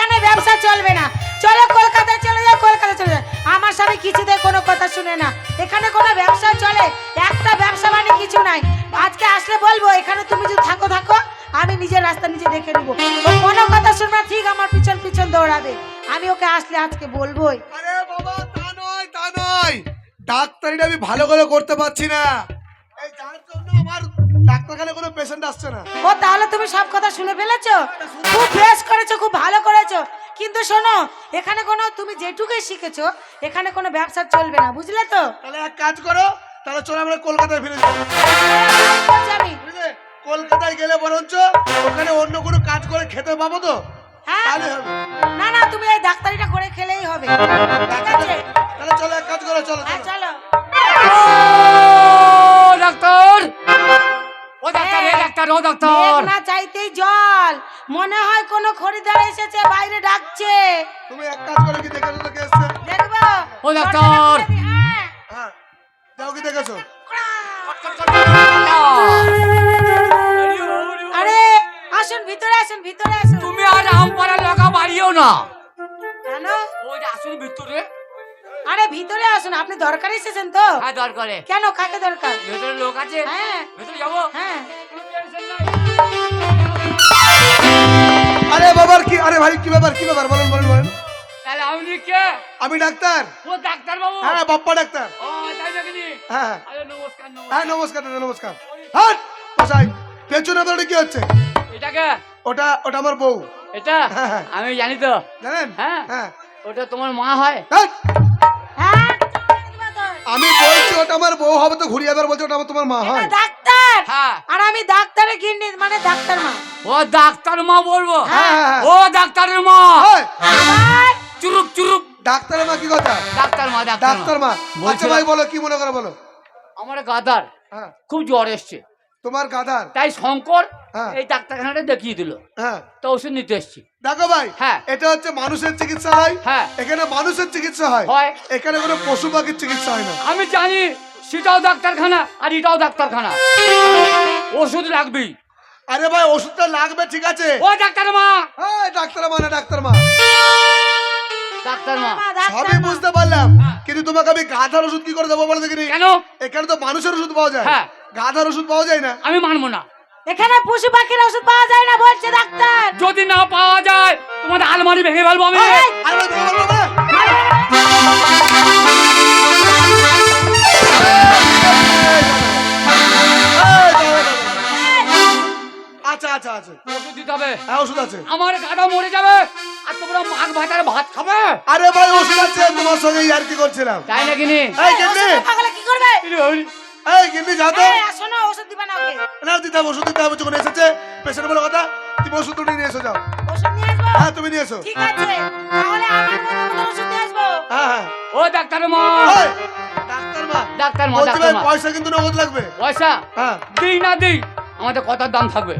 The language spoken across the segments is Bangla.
এখানে ব্যবসা চলবে না। চলো কলকাতায় চলে যাও কলকাতা চলে যাও। আমার স্বামী কিছুতে কোনো কথা শুনে না। এখানে কোনো ব্যবসা চলে? একটা ব্যবসা মানে কিছু নাই। আজকে আসলে বলব, এখানে তুমি যদি থাকো থাকো, আমি নিজের রাস্তা নিজে দেখে নেব। কোনো কথা শুনবে ঠিক আমার পিছন পিছন দৌড়াবে। আমি ওকে আসলে আজকে বলবোই। আরে বাবা, তা নয় তা নয়। ডাক্তারিটা আমি ভালো করে করতে পারছি না। এই যার জন্য আমার ডাক্তারখানে কোনো পেশেন্ট আসছে না। ও তাহলে তুমি সব কথা শুনে ফেলেছো? খুব বেশ করেছ খুব ভালো করেছ। কিন্তু শোনো এখানে কোনো তুমি যেটুকুই শিখেছো এখানে কোনো ব্যবসা চলবে না বুঝলে তো? তাহলে এক কাজ করো তাহলে চলো আমরা কলকাতায় ফিরে আমি বুঝলে? কলকাতায় গেলে বরঞ্চ ওখানে অন্য কোনো কাজ করে খেতে পাবো তো? হ্যাঁ। তাহলে হবে। না না তুমি এই ডাক্তারিটা করে খেলেই হবে। ঠিক ও ডাক্তার। কি দেখেছ আরে আসুন ভিতরে আসুন ভিতরে আসুন। তুমি আর আমপাড়া লগা বাড়িও না। কেন? ওই যে আসুন ভিতরে। আরে ভিতরে আসুন আপনি দরকার এসেছেন তো। হ্যাঁ দরকারে। কেন কাকে দরকার? ভেতরে লোক আছে। হ্যাঁ। ভেতরে যাব। হ্যাঁ। আরে বাবার কি আরে ভাই কি ব্যাপার কি ব্যাপার? বলেন বলেন বলেন। তাহলে আপনি কে? আমি ডাক্তার। ও ডাক্তার বাবু। হ্যাঁ বাপ্পা ডাক্তার। ও তাই নাকি হ্যাঁ নমস্কার হ্যাঁ নমস্কার নমস্কার দাদা নমস্কার। হ্যাঁ মশাই পেছনে আপনার কি হচ্ছে? এটাকে ওটা ওটা আমার বউ। এটা? হ্যাঁ, হ্যাঁ। আমি জানি তো। জানেন? হ্যাঁ। হ্যাঁ। ওটা তোমার মা হয়? হ্যাঁ, হ্যাঁ আমি বলছি ওটা আমার বউ হবে তো ঘুরিয়ে এবার বলছে ওটা আমার তোমার মা হয়। ডাক্তার। হ্যাঁ। আর আমি ডাক্তারের গিন্নি মানে ডাক্তার মা। ও ডাক্তার মা বলব? হ্যাঁ, হ্যাঁ, হ্যাঁ। ও ডাক্তারের মা। হয়। আবার চুরুপ চুরুপ ডাক্তারের মা কি কথা? ডাক্তার মা ডাক্তার ডাক্তার মা। আচ্ছা ভাই বলো কি মনে করে বলো। আমার গাদার হ্যাঁ। খুব জ্বর এসছে। তোমার গাধার তাই শঙ্কর হ্যাঁ। এই ডাক্তারখানাটা দেখিয়ে দিল। হ্যাঁ। তো ওষুধ নিতে এসছি। দেখো ভাই হ্যাঁ। এটা হচ্ছে মানুষের চিকিৎসা হয় হ্যাঁ। এখানে মানুষের চিকিৎসা হয়। হয়। এখানে কোনো পশু পাখির চিকিৎসা হয় না। আমি জানি সেটাও ডাক্তারখানা আর এটাও ডাক্তারখানা। ওষুধ লাগবেই। আরে ভাই ওষুধটা লাগবে ঠিক আছে। ও ডাক্তার মা! হ্যাঁ ডাক্তার মা না ডাক্তার মা। ডাক্তার মা। সবই বুঝতে পারলাম। কিন্তু তোমাকে আমি গাধার ওষুধ কি করে দেবো বলে দেখিনি? কেন? এখানে তো মানুষের ওষুধ পাওয়া যায়। হ্যাঁ। গাধার ওষুধ পাওয়া যায় না। আমি মানবো না। এখানে পশু পাখির ওষুধ পাওয়া যায় না বলছে ডাক্তার। যদি না পাওয়া যায় তোমাদের আলমারি ভেঙে ফেলব আমি। আচ্ছা আচ্ছা আচ্ছা। ওষুধ দিতে হবে। হ্যাঁ ওষুধ আছে। আমার গাদা মরে যাবে। আর তোমরা ভাত খাবে? আরে ভাই ওষুধ আছে তোমার সঙ্গে আর কি করছিলাম? তাই নাকি নি? এই গিন্নি। ওষুধ কি করবে? এই গিন্নি যা তো। এই, শোনো ওষুধ দিবা না ওকে। না দিতে হবে ওষুধ দিতে হবে যখন এসেছে পেশেন্ট বলে কথা তুমি ওষুধ দুটো নিয়ে এসো যাও। ওষুধ নিয়ে আসব? হ্যাঁ তুমি নিয়ে এসো। ঠিক আছে তাহলে আমার মতো মতো ওষুধ নিয়ে আসব। হ্যাঁ হ্যাঁ। ও ডাক্তার মা। ডাক্তার মা। ডাক্তার মা ডাক্তার মা। পয়সা কিন্তু নগদ লাগবে। পয়সা? হ্যাঁ। দিই না দিই আমাদের কথার দাম থাকবে।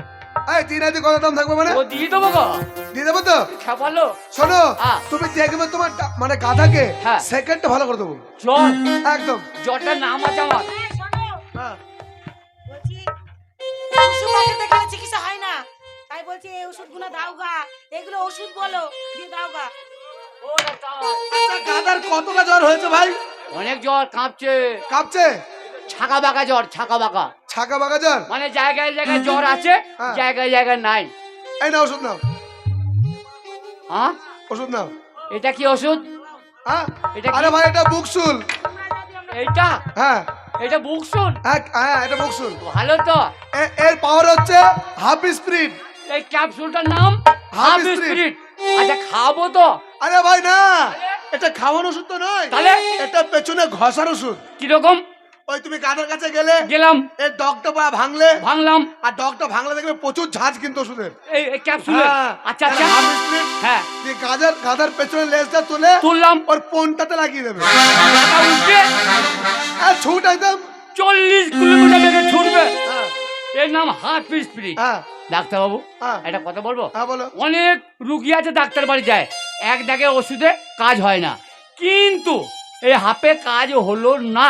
এই তিন হাজার কত দাম থাকবে মানে ও দিয়ে দেবো গো। দিয়ে দেবো তো? খেপালো শোনো হ্যাঁ। তুমি দেখবে তোমার মানে গাধাকে হ্যাঁ। সেকেন্ডটা ভালো করে দেবো? জ্বর একদম। জ্বরটার নাম আছে আমার। হ্যাঁ। চিকিৎসা হয় না। তাই বলছি এই ওষুধগুলো দাও গা। এগুলো ওষুধ বলো দিয়ে দাও গা। ও ডাক্তার আচ্ছা গাধার কতটা জ্বর হয়েছে ভাই? অনেক জ্বর কাঁপছে। কাঁপছে? ছাকা বাঁকা জ্বর ছাকা বাঁকা। ছাকা বাগা জ্বর মানে জায়গায় জায়গায় জ্বর আছে হ্যাঁ। জায়গায় জায়গায় নাই। এই না ওষুধ নাও। হ্যাঁ ওষুধ নাও। এটা কি ওষুধ? হ্যাঁ এটা? আরে ভাই এটা বুকসুল। এইটা? হ্যাঁ। এটা বুক শুন হ্যাঁ হ্যাঁ এটা বুকসুল। ভালো তো। এর পাওয়ার হচ্ছে হাফ স্প্রিট এই ক্যাপসুলটার নাম? Half spirit. আচ্ছা খাব তো। আরে ভাই না। এটা খাওয়ানো ওষুধ তো নয়। তাহলে? এটা পেছনে ঘষার ওষুধ। কীরকম? ওই তুমি গাধার কাছে গেলে? গেলাম। এর ডগটা পা ভাঙলে? ভাঙলাম। আর ডগটা ভাঙলে দেখবে প্রচুর ঝাঁজ কিন্তু ওষুধের। এই এই ক্যাপসুলে হ্যাঁ, আচ্ছা আচ্ছা। হ্যাঁ। দিয়ে গাধার গাধার পেছনে লেজটা তুলে তুললাম। ওর পোনটাতে লাগিয়ে দেবে? উঠছে আর ছুট একদম। চল্লিশ কিলোমিটার বেগে ছুটবে। হ্যাঁ। এর নাম হাফ স্পিরিট হ্যাঁ। ডাক্তারবাবু হ্যাঁ। একটা কথা বলব? হ্যাঁ বলো। অনেক রুগী আছে ডাক্তার বাড়ি যায়। এক দাগে ওষুধে কাজ হয় না। কিন্তু এই হাফে কাজ হলো না।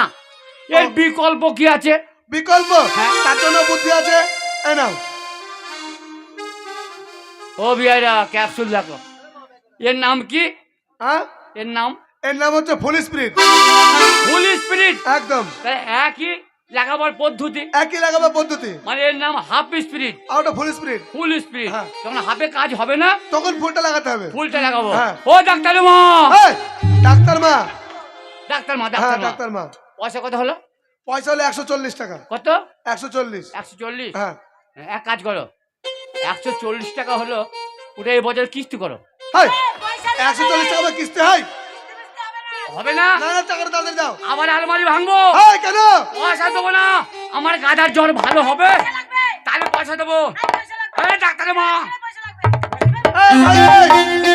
এর বিকল্প কি আছে? বিকল্প? হ্যাঁ। তার জন্য বুদ্ধি আছে। এই নাও। ও বিয়ারা ক্যাপসুল দেখো। এর নাম কি? হ্যাঁ এর নাম? এর নাম হচ্ছে ফুল স্প্রিট। ফুল স্পিরিট? একদম। একই লাগাবার পদ্ধতি? একই লাগাবে পদ্ধতি। মানে এর নাম হাফ স্পিরিট। আর ওটা ফুল স্প্রিট। ফুল স্পিরিট। হ্যাঁ। যখন হাফে কাজ হবে না? তখন ফুলটা লাগাতে হবে। ফুলটা লাগাবো। হ্যাঁ। ও ডাক্তার মা ডাক্তার মা হ্যাঁ ডাক্তার মা ডাক্তার মা পয়সা কত হলো? পয়সা হলো একশো চল্লিশ টাকা। কত? একশো চল্লিশ। একশো চল্লিশ? হ্যাঁ। এক কাজ করো। একশো চল্লিশ টাকা হলো ওটা এই বছর কিস্তি করো। একশো চল্লিশ টাকা কিস্তি হয় হবে না? টাকাটা তাড়াতাড়ি দাও। আবার আলমারি ভাঙবো? কেন? পয়সা দেবো না। আমার গাধার জ্বর ভালো হবে। তাহলে পয়সা দেবো। ডাক্তার মা।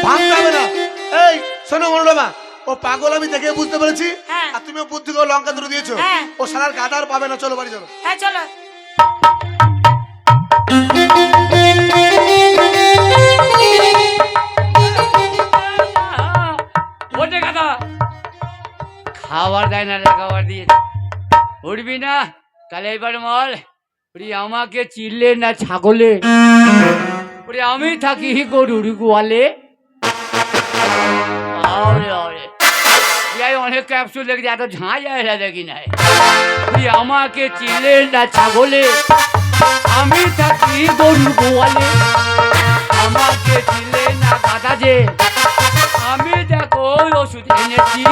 ভাঙতে হবে না। এই শোনো মনোরমা ও পাগল আমি দেখে বুঝতে পেরেছি। আর তুমি বুদ্ধি করে লঙ্কা ধরে দিয়েছ? হ্যাঁ। ও সালার গাদার পাবে না চলো বাড়ি চলো হ্যাঁ চলো। ওটে গাধা। খাবার দেয় না খাবার দিয়েছে উঠবি না তাহলে এবার মল ওরে আমাকে চিল্লে না ছাগলে? ওরে আমি থাকি গরুর গোয়ালে। আরে আরে। অনেক ক্যাপসুল দেখছি, এত ঝাঁ যায় না দেখি নাই। ওরে আমাকে চিল্লে না ছাগলে, আমি থাকি গরুর গোয়ালে। আমাকে চিল্লে না গাদা যে, আমি দেখো ওষুধ এনেছি।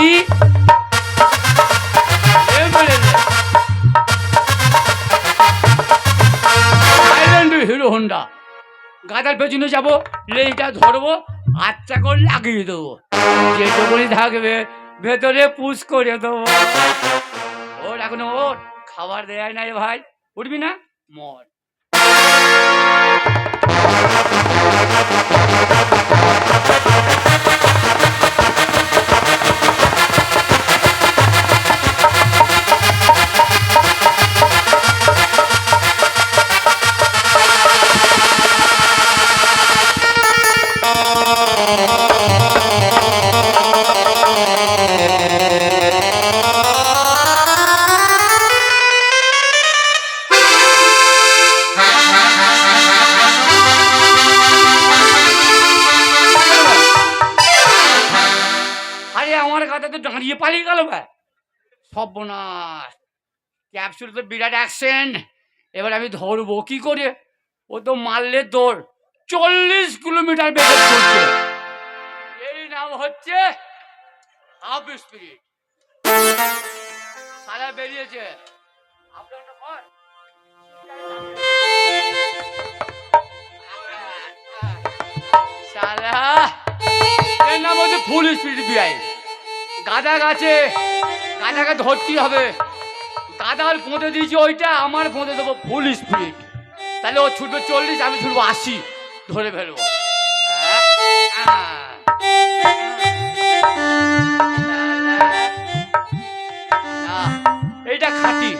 হিরো হোন্ডা গাদার পেছনে যাব, লেজটা ধরবো আচ্ছা করে লাগিয়ে দেবো। যেটুকুনি থাকবে ভেতরে পুষ করে দেবো। ওর এখনও ওর খাবার দেয় নাই ভাই। উঠবি না? মর। আমার কথা দাঁড়িয়ে পালিয়ে গেল ভাই। সর্বনাশ। ক্যাপসুল তো বিরাট অ্যাকশন এবার আমি ধরবো কি করে? ও তো মারলে তোর চল্লিশ কিলোমিটার বেগে এই নাম হচ্ছে হাফ স্পিরিট সারা বেরিয়েছে। আপনারটা কর। এর নাম হচ্ছে ফুল স্পিড বিআই গাদা গাছে গাদাকে ধরতেই হবে। গাদার পৌঁছে দিয়েছি ওইটা, আমার পৌঁছে দেবো ফুল স্পিড। তাহলে ও ছুটবে চল্লিশ, আমি ছুটবো আশি। ধরে ফেলব। হ্যাঁ, হ্যাঁ। হ্যাঁ, এইটা খাঁটি।